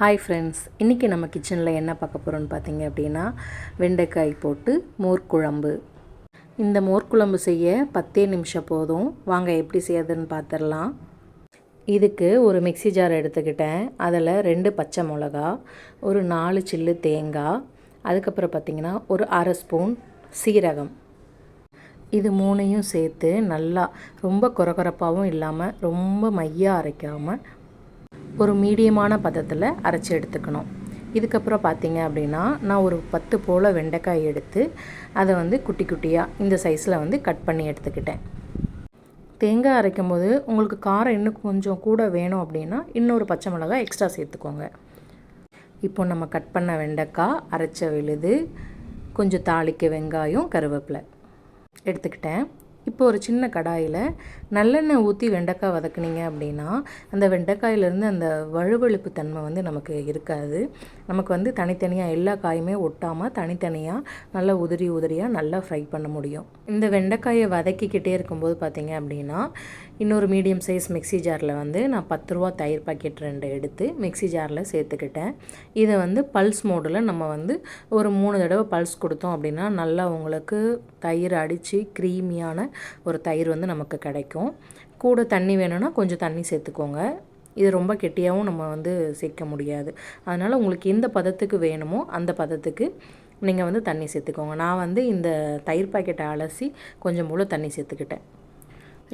Hi friends இன்றைக்கி நம்ம கிச்சனில் என்ன பார்க்க போகிறோன்னு பார்த்தீங்க அப்படின்னா வெண்டைக்காய் போட்டு மோர்க்குழம்பு இந்த மோர்க்குழம்பு செய்ய பத்தே நிமிஷம் போதும். வாங்க எப்படி செய்யறதுன்னு பார்த்துடலாம் இதுக்கு ஒரு மிக்சி ஜார் எடுத்துக்கிட்டேன். அதில் ரெண்டு பச்சை மிளகா ஒரு நாலு சில்லு தேங்காய் அதுக்கப்புறம் பார்த்திங்கன்னா ஒரு அரை ஸ்பூன் சீரகம். இது மூணையும் சேர்த்து நல்லா ரொம்ப குறகுறப்பாகவும் இல்லாமல் ரொம்ப மையாக அரைக்காமல் ஒரு மீடியமான பதத்தில் அரைச்சி எடுத்துக்கணும். இதுக்கப்புறம் பார்த்தீங்க அப்படின்னா நான் ஒரு பத்து போல் வெண்டைக்காய் எடுத்து அதை வந்து குட்டி குட்டியாக இந்த சைஸில் வந்து கட் பண்ணி எடுத்துக்கிட்டேன். தேங்காய் அரைக்கும் போது உங்களுக்கு காரம் இன்னும் கொஞ்சம் கூட வேணும் அப்படின்னா இன்னொரு பச்சை மிளகாய் எக்ஸ்ட்ரா சேர்த்துக்கோங்க. இப்போ நம்ம கட் பண்ண வெண்டைக்காய் அரைச்ச விழுது கொஞ்சம் தாளிக்க வெங்காயம் கருவேப்பிலை எடுத்துக்கிட்டேன். இப்போ ஒரு சின்ன கடாயில் நல்லெண்ணெய் ஊற்றி வெண்டைக்காய் வதக்குனீங்க அப்படின்னா அந்த வெண்டைக்காயிலேருந்து அந்த வழுவழுப்பு தன்மை வந்து நமக்கு இருக்காது. நமக்கு வந்து தனித்தனியாக எல்லா காயுமே ஒட்டாமல் தனித்தனியாக நல்லா உதிரி உதிரியாக நல்லா ஃப்ரை பண்ண முடியும். இந்த வெண்டைக்காயை வதக்கிக்கிட்டே இருக்கும்போது பார்த்தீங்க அப்படின்னா இன்னொரு மீடியம் சைஸ் மிக்சி ஜாரில் வந்து நான் பத்து ரூபா தயிர் பாக்கெட் ரெண்டு எடுத்து மிக்சி ஜாரில் சேர்த்துக்கிட்டேன். இதை வந்து பல்ஸ் மோடில் நம்ம வந்து ஒரு மூணு தடவை பல்ஸ் கொடுத்தோம் அப்படின்னா நல்லா உங்களுக்கு தயிர் அடித்து க்ரீமியான ஒரு தயிர் வந்து நமக்கு கிடைக்கும். கூட தண்ணி வேணும்னா கொஞ்சம் தண்ணி சேர்த்துக்கோங்க. இது ரொம்ப கெட்டியாகவும் நம்ம வந்து சேர்க்க முடியாது. அதனால் உங்களுக்கு எந்த பதத்துக்கு வேணுமோ அந்த பதத்துக்கு நீங்கள் வந்து தண்ணி சேர்த்துக்கோங்க. நான் வந்து இந்த தயிர் பாக்கெட்டை அலசி கொஞ்சம் போல் தண்ணி சேர்த்துக்கிட்டேன்.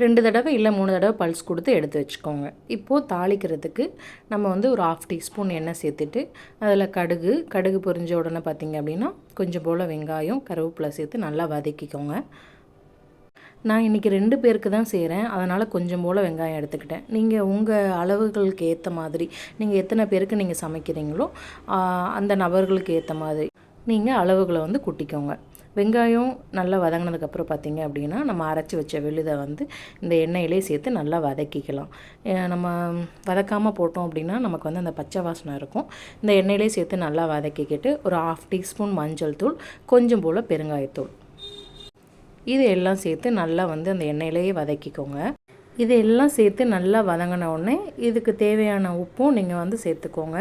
ரெண்டு தடவை இல்லை மூணு தடவை பல்ஸ் கொடுத்து எடுத்து வச்சுக்கோங்க. இப்போது தாளிக்கிறதுக்கு நம்ம வந்து ஒரு ஆஃப் டீஸ்பூன் எண்ணெய் சேர்த்துட்டு அதில் கடுகு கடுகு பொரிஞ்ச உடனே பார்த்திங்க அப்படின்னா கொஞ்சம் போல் வெங்காயம் கருவேப்பிலை சேர்த்து நல்லா வதக்கிக்கோங்க. நான் இன்றைக்கி ரெண்டு பேருக்கு தான் செய்கிறேன் அதனால் கொஞ்சம் போல் வெங்காயம் எடுத்துக்கிட்டேன். நீங்கள் உங்கள் அளவுகளுக்கு ஏற்ற மாதிரி நீங்கள் எத்தனை பேருக்கு நீங்கள் சமைக்கிறீங்களோ அந்த நபர்களுக்கு ஏற்ற மாதிரி நீங்கள் அளவுகளை வந்து குட்டிக்கோங்க. வெங்காயம் நல்லா வதங்கினதுக்கப்புறம் பார்த்திங்க அப்படின்னா நம்ம அரைச்சி வச்ச விழுதை வந்து இந்த எண்ணெயிலே சேர்த்து நல்லா வதக்கிக்கலாம். நம்ம வதக்காமல் போட்டோம் அப்படின்னா நமக்கு வந்து அந்த பச்சை வாசனை இருக்கும். இந்த எண்ணெயிலே சேர்த்து நல்லா வதக்கிக்கிட்டு ஒரு ஆஃப் டீஸ்பூன் மஞ்சள் தூள் கொஞ்சம் போல் பெருங்காயத்தூள். இது எல்லாம் சேர்த்து நல்லா வந்து அந்த எண்ணெயிலேயே வதக்கிக்கோங்க. இது எல்லாம் சேர்த்து நல்லா வதங்கின உடனே இதுக்கு தேவையான உப்பும் நீங்கள் வந்து சேர்த்துக்கோங்க.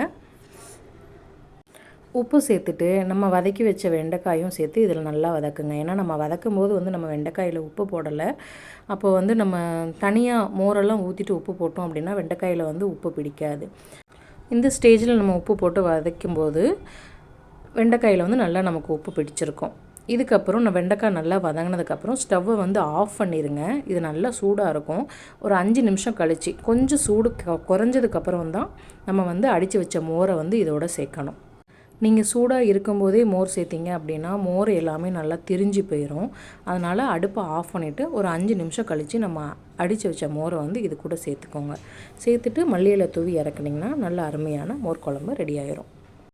உப்பு சேர்த்துட்டு நம்ம வதக்கி வச்ச வெண்டைக்காயும் சேர்த்து இதில் நல்லா வதக்குங்க. ஏன்னா நம்ம வதக்கும் போது வந்து நம்ம வெண்டைக்காயில் உப்பு போடலை. அப்போ வந்து நம்ம தனியாக மோரெல்லாம் ஊற்றிட்டு உப்பு போட்டோம் அப்படின்னா வெண்டைக்காயில் வந்து உப்பு பிடிக்காது. இந்த ஸ்டேஜில் நம்ம உப்பு போட்டு வதக்கும்போது வெண்டைக்காயில் வந்து நல்லா நமக்கு உப்பு பிடிச்சிருக்கும். இதுக்கப்புறம் நான் வெண்டைக்காய் நல்லா வதங்கினதுக்கப்புறம் ஸ்டவ்வை வந்து ஆஃப் பண்ணிடுங்க இது நல்லா சூடாக இருக்கும். ஒரு அஞ்சு நிமிஷம் கழித்து கொஞ்சம் சூடு குறைஞ்சதுக்கப்புறம் தான் நம்ம வந்து அடித்து வச்ச மோரை வந்து இதோட சேர்க்கணும். நீங்கள் சூடாக இருக்கும்போதே மோர் சேர்த்திங்க அப்படின்னா மோர் எல்லாமே நல்லா திரிஞ்சு போயிடும் அதனால் அடுப்பை ஆஃப் பண்ணிவிட்டு ஒரு அஞ்சு நிமிஷம் கழித்து நம்ம அடித்து வச்ச மோரை வந்து இது கூட சேர்த்துக்கோங்க. சேர்த்துட்டு மல்லியில் தூவி இறக்குனிங்கன்னா நல்ல அருமையான மோர் குழம்பு ரெடி ஆயிரும்.